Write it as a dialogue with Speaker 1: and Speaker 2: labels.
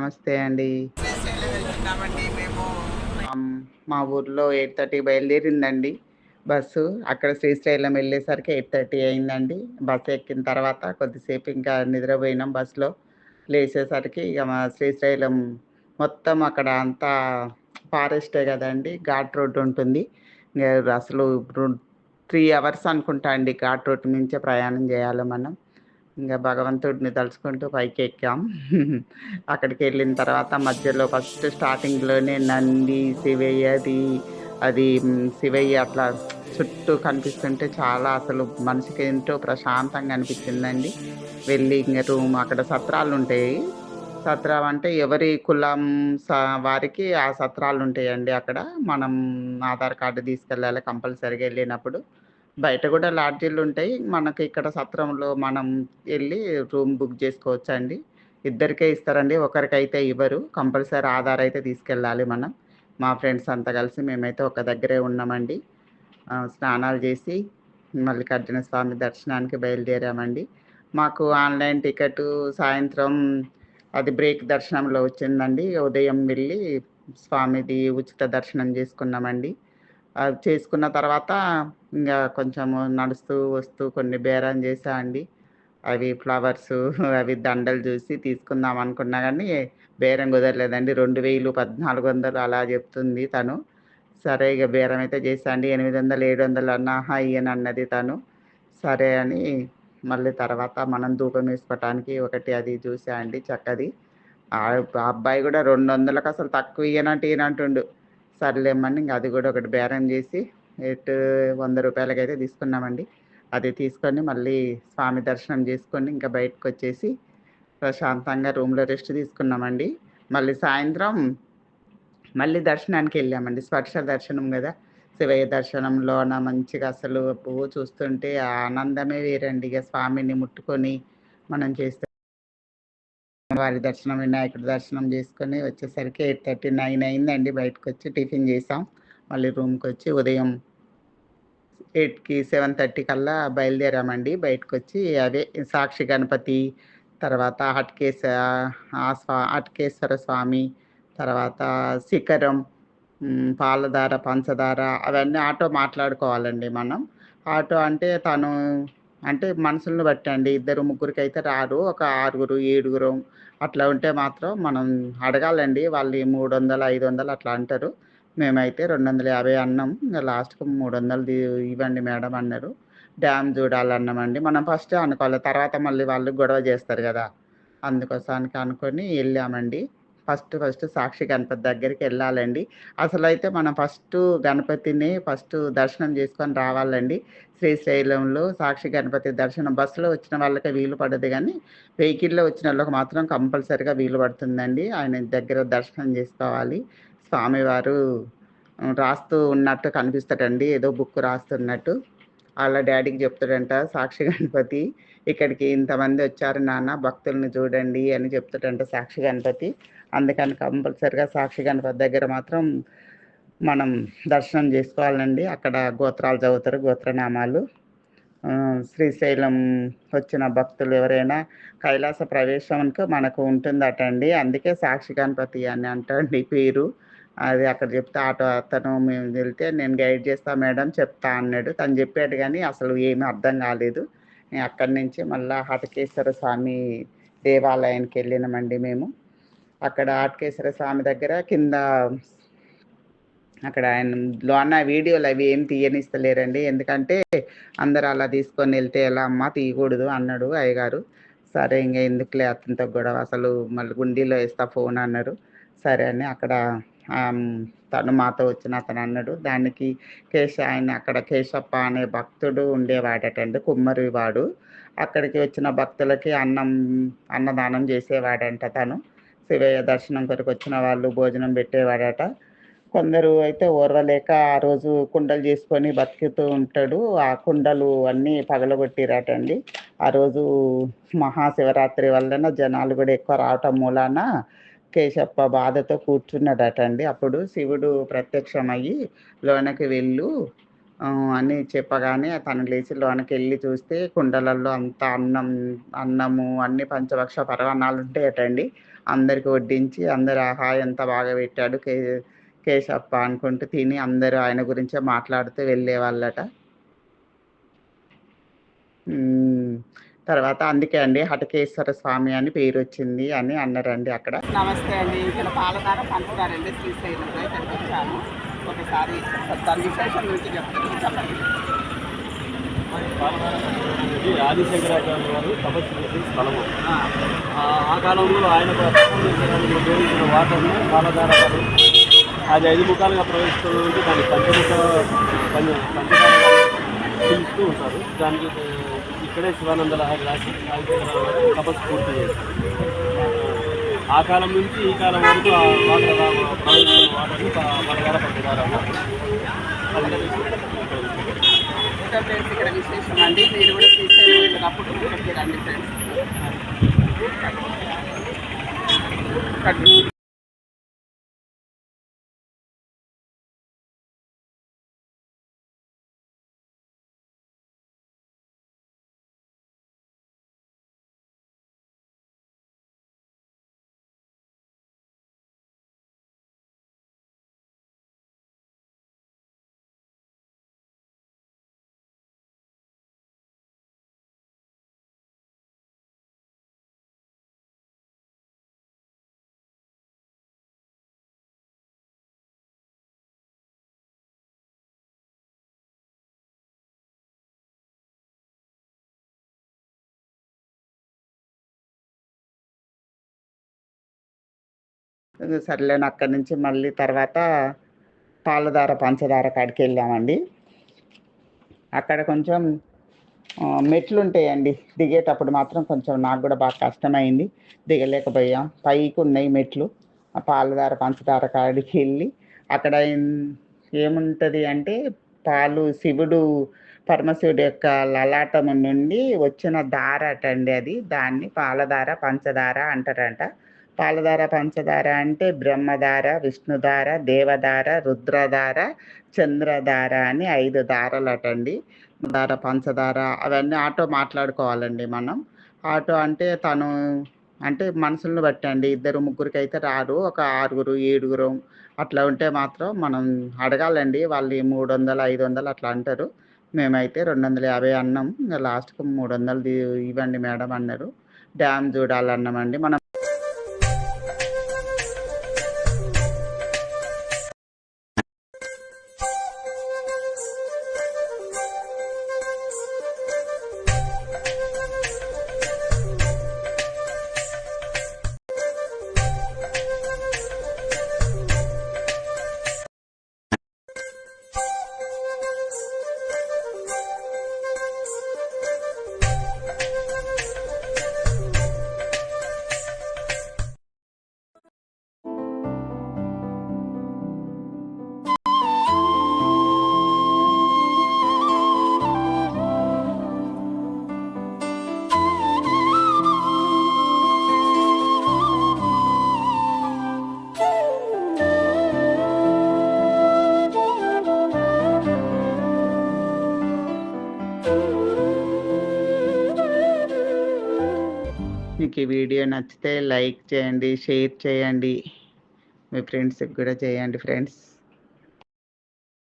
Speaker 1: నమస్తే అండి.
Speaker 2: మేము.
Speaker 1: మా ఊర్లో 8:30కి బయలుదేరిందండి బస్సు. అక్కడ శ్రీశైలం వెళ్ళేసరికి 8:30 అయిందండి. బస్సు ఎక్కిన తర్వాత కొద్దిసేపు ఇంకా నిద్రపోయినాం బస్సులో. లేచేసరికి ఇక మా శ్రీశైలం మొత్తం అక్కడ అంతా ఫారెస్టే కదండి ఘాట్ రోడ్ ఉంటుంది. అసలు త్రీ అవర్స్ అనుకుంటా అండి ఘాట్ రోడ్ నుంచే ప్రయాణం చేయాలి మనం. ఇంకా భగవంతుడిని తలుచుకుంటూ పైకెక్కాం. అక్కడికెళ్ళిన తర్వాత మధ్యలో ఫస్ట్ స్టార్టింగ్‌లోనే నంది, శివయ్యది అది అది శివయ్య అట్లా చుట్టూ కనిపిస్తుంటే చాలా అసలు మనసుకి ఎంతో ప్రశాంతంగా అనిపించిందండి. వెళ్ళి ఇంకా రూమ్ అక్కడ సత్రాలు ఉంటాయి సత్రం అంటే ఎవరి కులం స వారికి ఆ సత్రాలు ఉంటాయండి అక్కడ. మనం ఆధార్ కార్డు తీసుకెళ్ళాలి కంపల్సరీగా వెళ్ళినప్పుడు బయట కూడా లాడ్జీలు ఉంటాయి మనకి ఇక్కడ సత్రంలో మనం వెళ్ళి రూమ్ బుక్ జేసుకోవచ్చండి. ఇద్దరికే ఇస్తారండి. ఒకరికైతే ఇవ్వరు. కంపల్సరీ ఆధార్ అయితే తీసుకెళ్ళాలి మనం. మా ఫ్రెండ్స్ అంతా కలిసి మేమైతే ఒక దగ్గరే ఉన్నామండి. స్నానాలు చేసి మల్లికార్జున స్వామి దర్శనానికి బయలుదేరామండి. మాకు ఆన్‌లైన్ టికెట్ సాయంత్రం అది బ్రేక్ దర్శనంలో వచ్చిందండి. ఉదయం వెళ్ళి స్వామిది ఉచిత దర్శనం చేసుకున్నామండి అది చేసుకున్న తర్వాత ఇంకా కొంచెము నడుస్తూ వస్తూ కొన్ని బేరం చేసా అండి. అవి ఫ్లవర్స్ అవి దండలు చూసి తీసుకుందాం అనుకున్నా కానీ బేరం కుదరలేదండి. 2000, 1400 అలా చెప్తుంది తను. సరే ఇక బేరం అయితే జేశా అండి. 800, 700 అన్నా అహా! ఇయ్యనన్నది తను. సరే అని మళ్ళీ తర్వాత మనం ధూపం వేసుకోవటానికి ఒకటి అది చూసా అండి చక్కది. ఆ అబ్బాయి కూడా రెండు వందలకు అసలు తక్కువ ఇయ్యనంటే ఇయ్యనంటుండు. సర్లేమండి ఇంకా అది కూడా ఒకటి బేరం చేసి ఎటు రూ. 100 అయితే తీసుకున్నామండి. అది తీసుకొని మళ్ళీ స్వామి దర్శనం చేసుకొని ఇంకా బయటకొచ్చేసి ప్రశాంతంగా రూమ్‌లో రెస్ట్ తీసుకున్నామండి. మళ్ళీ సాయంత్రం మళ్ళీ దర్శనానికి వెళ్ళామండి స్పర్శ దర్శనం కదా శివయ్య దర్శనంలోన మంచిగా అసలు పువ్వు చూస్తుంటే ఆనందమే వేరండి. ఇక స్వామిని ముట్టుకొని మనం చేస్తే వారి దర్శనం, వినాయకుడి దర్శనం చేసుకుని వచ్చేసరికి 8:30, 9 అయిందండి బయటకొచ్చి టిఫిన్ చేసాం మళ్ళీ రూమ్కి వచ్చి ఉదయం 8కి 7:30 కల్లా బయలుదేరామండి. బయటకొచ్చి అదే సాక్షి గణపతి, తర్వాత హట్కేశ ఆ స్వా హట్కేశ్వర స్వామి, తర్వాత శిఖరం, పాలధార, పంచదార అవన్నీ ఆటో మాట్లాడుకోవాలండి మనం. ఆటో అంటే తను అంటే మనసులను బట్టి అండి. ఇద్దరు, ముగ్గురికైతే రారు. ఒక ఆరుగురు, ఏడుగురం అట్లా ఉంటే మాత్రం మనం అడగాలండి. వాళ్ళు 300, 500 అట్లా అంటారు. మేమైతే 250 అన్నాం. ఇంగ లాస్ట్‌కి మూడు వందలు ఇవ్వండి మేడం అన్నారు. డ్యామ్ చూడాలన్నామండి మనం ఫస్ట్ అనుకోవాలి. తర్వాత మళ్ళీ వాళ్ళు గొడవ చేస్తారు కదా అందుకోసానికి అనుకొని వెళ్ళామండి ఫస్ట్ ఫస్ట్ సాక్షి గణపతి దగ్గరికి వెళ్ళాలండి అసలైతే మనం ఫస్ట్ గణపతిని ఫస్ట్ దర్శనం చేసుకొని రావాలండి. శ్రీశైలంలో సాక్షి గణపతి దర్శనం బస్సులో వచ్చిన వాళ్ళకి వీలు పడదు కానీ వెహికల్‌లో వచ్చిన వాళ్ళకి మాత్రం కంపల్సరిగా వీలు పడుతుందండి. ఆయన దగ్గర దర్శనం చేసుకోవాలి స్వామివారు రాస్తూ ఉన్నట్టు కనిపిస్తాడండి. ఏదో బుక్ రాస్తున్నట్టు. వాళ్ళ డాడీకి చెప్తాడంట సాక్షి గణపతి. ఇక్కడికి ఇంతమంది వచ్చారు నాన్న భక్తుల్ని చూడండి అని చెప్తాడంట సాక్షి గణపతి. అందుకని కంపల్సరిగా సాక్షి గణపతి దగ్గర మాత్రం మనం దర్శనం చేసుకోవాలండి అక్కడ గోత్రాలు చదువుతారు. గోత్రనామాలు. శ్రీశైలం వచ్చిన భక్తులు ఎవరైనా కైలాస ప్రవేశంకు మనకు ఉంటుందటండి. అందుకే సాక్షి గణపతి అని అంటండి పేరు. అది అక్కడ చెప్తే ఆటో అతను మేము వెళ్తే నేను గైడ్ చేస్తా మేడం చెప్తా అన్నాడు. తను చెప్పాడు కానీ అసలు ఏమి అర్థం కాలేదు అక్కడి నుంచి మళ్ళీ హటకేశ్వర స్వామి దేవాలయానికి వెళ్ళినామండి మేము. అక్కడ ఆటకేశ్వర స్వామి దగ్గర కింద అక్కడ ఆయన లోన వీడియోలు అవి ఏం తీయనిస్తలేరండి. ఎందుకంటే అందరు అలా తీసుకొని వెళ్తే ఎలా అమ్మ తీయకూడదు అన్నాడు అయ్యగారు. సరే ఇంకా ఎందుకులే అతనితో గొడవ అసలు మళ్ళీ గుండీలో వేస్తా ఫోన్ అన్నారు. సరే అని అక్కడ తను మాతో వచ్చిన అతను అన్నాడు. దానికి కేశ ఆయన అక్కడ కేశప్ప అనే భక్తుడు ఉండేవాడటండి. కుమ్మరి వాడు. అక్కడికి వచ్చిన భక్తులకి అన్నం అన్నదానం చేసేవాడంట తను. శివయ్య దర్శనం కొరకు వచ్చిన వాళ్ళు భోజనం పెట్టేవాడట. కొందరు అయితే ఓర్వలేక ఆ రోజు కుండలు చేసుకొని బతుకుతూ ఉంటాడు. ఆ కుండలు అన్నీ పగలగొట్టిరాటండి ఆ రోజు మహాశివరాత్రి వలన జనాలు కూడా ఎక్కువ రావటం మూలాన కేశప్ప బాధతో కూర్చున్నాడటండి. అప్పుడు శివుడు ప్రత్యక్షమయ్యి లోనకి వెళ్ళు అని చెప్పగానే తను లేచి లోనకెళ్ళి చూస్తే కుండలల్లో అంతా అన్నం అన్నము అన్ని పంచభక్ష పరమాన్నాలుంటాయటండి. అందరికి వడ్డించి అందరూ ఆహా! ఎంత బాగా పెట్టాడు కే కేశప్ప అనుకుంటూ తిని అందరూ ఆయన గురించే మాట్లాడుతూ వెళ్ళేవాళ్ళట. తర్వాత అందుకే అండి హటకేశ్వర స్వామి అని పేరొచ్చింది అని అన్నారండి అక్కడ.
Speaker 2: నమస్తే అండి ఇక్కడ పాలధార పంచదారండి శ్రీశైలంలో ఇక్కడికి వచ్చాము ఒకసారి దాని విశేషం గురించి చెప్తాను. చెప్పండి.
Speaker 3: ఆదిశంకరాచార్య వారు తపస్సు చేసిన స్థలము.
Speaker 2: ఆ,
Speaker 3: కాలంలో ఆయన ఉపయోగించిన వాటర్ని పాలధార అది ఐదు ముఖాలుగా ప్రవేశిస్తున్నది దాన్ని పంచముఖ పంచ పంచదార పిలుస్తూ ఉంటారు. దానికి ఇక్కడే శివానంద లహరి రాసి ఆదిశంకరాచార్య తపస్సు పూర్తి చేశారు. ఆ కాలం నుంచి ఈ కాలం వరకు ఆ వాటర్ ప్రవహిస్తున్న వాటర్ని ఇక్కడ
Speaker 2: విశేషం అండి. మీరు కూడా శ్రీశైలం వెళ్ళినప్పుడు రండి ఫ్రెండ్స్
Speaker 1: సర్లేను అక్కడి నుంచి మళ్ళీ తర్వాత పాలధార పంచదార కాడికి వెళ్ళామండి అక్కడ కొంచెం మెట్లు మెట్లుంటాయండి. దిగేటప్పుడు మాత్రం కొంచెం నాకు కూడా బాగా కష్టమైంది. దిగలేకపోయాం. పైకి ఉన్నాయి మెట్లు. ఆ పాలధార పంచదార కాడికి వెళ్ళి అక్కడ ఏముంటుంది అంటే పాలు శివుడు పరమశివుడి యొక్క లలాటము నుండి వచ్చిన ధారటండి అది. దాన్ని పాలధార, పంచదార అంటారంట. పాలధార, పంచదార అంటే బ్రహ్మధార, విష్ణుధార, దేవధార, రుద్రధార, చంద్రధార అని ఐదు ధారలటండి. ధార, పంచదార అవన్నీ ఆటో మాట్లాడుకోవాలండి మనం. ఆటో అంటే తను అంటే మనసులను బట్టి అండి. ఇద్దరు, ముగ్గురికైతే రారు. ఒక ఆరుగురు, ఏడుగురు అట్లా ఉంటే మాత్రం మనం అడగాలండి. వాళ్ళు 300, 500 అట్లా అంటారు. మేమైతే 250 అన్నాం. లాస్ట్‌కి మూడు వందలు ఇవ్వండి మేడం అన్నారు. డ్యామ్ చూడాలన్నామండి. మనం మీకు ఈ వీడియో నచ్చితే లైక్ చేయండి, షేర్ చేయండి. మీ ఫ్రెండ్స్‌కి కూడా చేయండి ఫ్రెండ్స్.